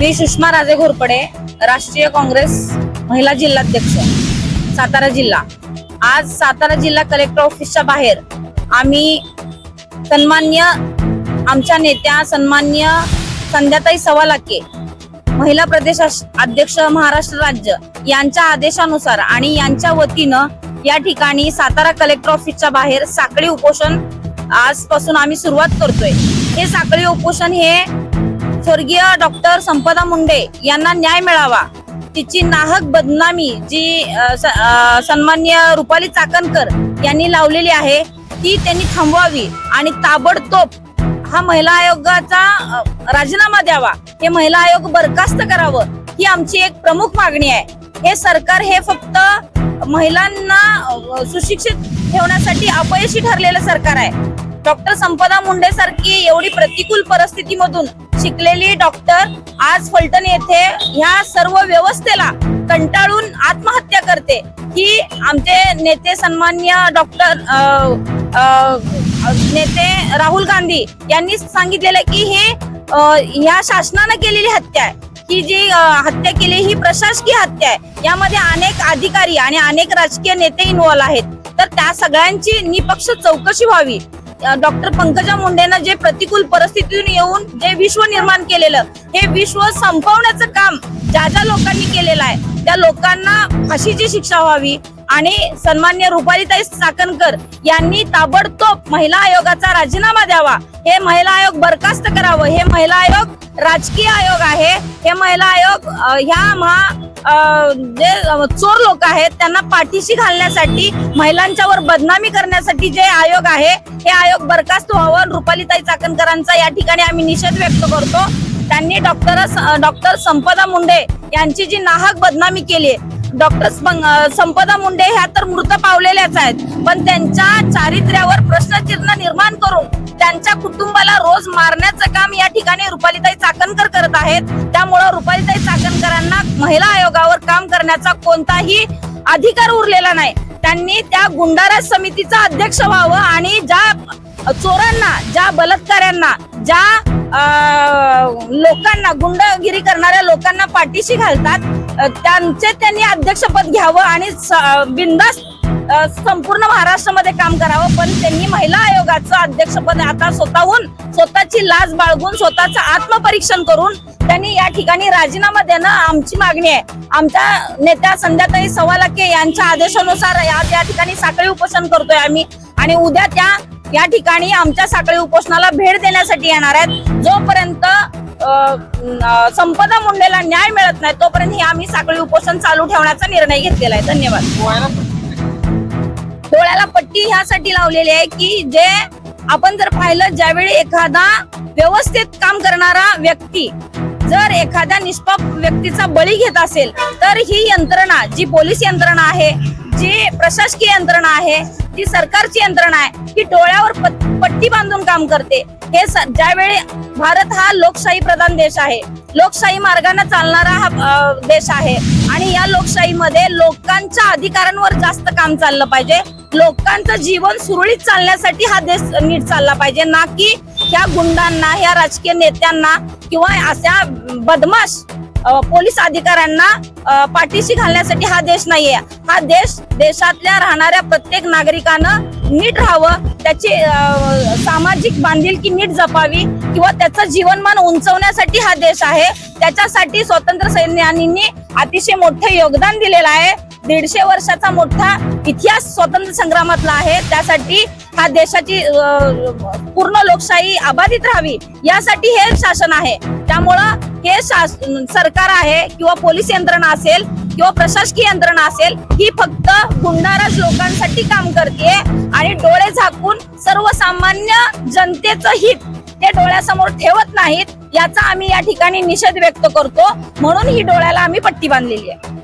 मी सुषमा राजे घोरपडे राष्ट्रीय काँग्रेस महिला जिल्हाध्यक्ष सातारा जिल्हा. आज सातारा जिल्हा कलेक्टर ऑफिसच्या बाहेर आम्ही सन्मान्य आमच्या नेत्या सन्मान्य संध्याताई सवालाके महिला प्रदेश अश- अध्यक्ष महाराष्ट्र राज्य यांच्या आदेशानुसार आणि यांच्या वतीनं या ठिकाणी सातारा कलेक्टर ऑफिसच्या बाहेर साखळी उपोषण आजपासून आम्ही सुरुवात करतोय. हे साखळी उपोषण हे स्वर्गीय डॉक्टर संपदा मुंडे यांना न्याय मिळावा. तिची नाहक बदनामी जी स- सन्मान्य रुपाली चाकणकर यांनी लावलेली आहे ती त्यांनी थांबवावी आणि ताबडतोब हा महिला आयोगाचा राजीनामा द्यावा. हे महिला आयोग बरखास्त करावं ही आमची एक प्रमुख मागणी आहे. हे सरकार हे फक्त महिलांना सुशिक्षित ठेवण्यासाठी अपयशी ठरलेलं सरकार आहे. डॉक्टर संपदा मुंडे सारखी एवढी प्रतिकूल परिस्थितीमधून शिकलेली डॉक्टर आज फलटण येथे ह्या सर्व व्यवस्थेला कंटाळून आत्महत्या करते. ही आमचे नेते सन्मान्य डॉक्टर नेते राहुल गांधी यांनी सांगितलेलं की हे ह्या शासनानं केलेली हत्या आहे. की जी हत्या केली ही प्रशासकीय हत्या आहे. यामध्ये अनेक अधिकारी आणि अनेक राजकीय नेते इन्व्हॉल्व आहेत. तर त्या सगळ्यांची निपक्ष चौकशी व्हावी. डॉक्टर पंकजा मुंडेनं जे प्रतिकूल परिस्थितीतून येऊन जे विश्व निर्माण केलेलं हे विश्व संपवण्याचं काम ज्या ज्या लोकांनी केलेलं आहे त्या लोकांना फाशीची शिक्षा व्हावी आणि सन्मान्य रुपालीताई चाकणकर यांनी ताबडतोब महिला आयोगाचा राजीनामा द्यावा. हे महिला आयोग बरखास्त करावं. हे महिला आयोग राजकीय आयोग आहे. हे महिला आयोग ह्या महा जे चोर लोक आहेत त्यांना पाठीशी घालण्यासाठी महिलांच्यावर बदनामी करण्यासाठी जे आयोग आहे हे आयोग बरखास्त व्हावं. रुपालीताई चाकणकरांचा या ठिकाणी आम्ही निषेध व्यक्त करतो. त्यांनी डॉक्टर डॉक्टर संपदा मुंडे यांची जी नाहक बदनामी केली डॉक्टर संपदा मुंडे ह्या तर मृत पावलेल्याच आहेत. पण त्यांच्या चारित्र्यावर प्रश्नचिन्ह निर्माण करून त्यांच्या कुटुंबाला रोज मारण्याचं काम या ठिकाणी रुपालीताई चाकणकर करत आहेत. त्यामुळं रुपालीताई चाकणकरांना महिला आयोगावर काम करण्याचा कोणताही अधिकार उरलेला नाही. त्यांनी त्या गुंडाराज समितीचा अध्यक्ष व्हावं आणि ज्या चोरांना ज्या बलात्काऱ्यांना ज्या लोकांना गुंडगिरी करणाऱ्या लोकांना पाठीशी घालतात त्यांचे त्यांनी अध्यक्षपद घ्यावं आणि बिंदास संपूर्ण महाराष्ट्रामध्ये काम करावं. पण त्यांनी महिला आयोगाचं अध्यक्षपद आता स्वतःहून स्वतःची लाज बाळगून स्वतःचं आत्मपरीक्षण करून त्यांनी या ठिकाणी राजीनामा देणं आमची मागणी आहे. आमच्या नेत्या संध्याताई सवालाके यांच्या आदेशानुसार आज या ठिकाणी साखळी उपोषण करतोय आम्ही. आणि उद्या त्या या ठिकाणी आमच्या साखळी उपोषणाला भेट देण्यासाठी येणार आहेत. जोपर्यंत संपदा मुंडेला न्याय मिळत नाही तोपर्यंत हे आम्ही साखळी उपोषण चालू ठेवण्याचा निर्णय घेतलेला आहे. धन्यवाद. डोळ्याला पट्टी. ह्यासाठी लावलेली आहे की जे आपण जर पाहिलं ज्यावेळी एखादा व्यवस्थित काम करणारा व्यक्ती जर एखाद्या निष्पाप व्यक्तीचा बळी घेत असेल तर ही यंत्रणा जी पोलीस यंत्रणा आहे जी प्रशासकीय यंत्रणा आहे जी सरकारची यंत्रणा आहे ती डोळ्यावर पट्टी बांधून काम करते. हे ज्यावेळी भारत हा लोकशाही प्रधान देश आहे लोकशाही मार्गाने चालणारा हा देश आहे आणि या लोकशाहीमध्ये लोकांच्या अधिकारांवर जास्त काम चाललं पाहिजे. लोकांचं जीवन सुरळीत चालण्यासाठी हा देश नीट चालला पाहिजे. ना की ह्या गुंडांना ह्या राजकीय नेत्यांना किंवा अशा बदमाश पोलीस अधिकाऱ्यांना पाठीशी घालण्यासाठी हा देश नाहीये. हा देश देशातल्या राहणाऱ्या प्रत्येक नागरिकानं नीट राहावं त्याची सामाजिक बांधिलकी नीट जपावी किंवा त्याचं जीवनमान उंचवण्यासाठी हा देश आहे. त्याच्यासाठी स्वातंत्र्य सैन्यानी अतिशय मोठे योगदान दिलेलं आहे. दीडशे वर्षाचा मोठा इतिहास स्वातंत्र्य संग्रामातला आहे. त्यासाठी हा देशाची पूर्ण लोकशाही अबाधित राहावी यासाठी हे शासन आहे. त्यामुळं हे शास सरकार आहे किंवा पोलीस यंत्रणा असेल किंवा प्रशासकीय यंत्रणा असेल ही फक्त गुंडाराज लोकांसाठी काम करते आणि डोळे झाकून सर्वसामान्य जनतेचं हित ते डोळ्यासमोर ठेवत नाहीत याचा आम्ही या ठिकाणी निषेध व्यक्त करतो. म्हणून ही डोळ्याला आम्ही पट्टी बांधलेली आहे.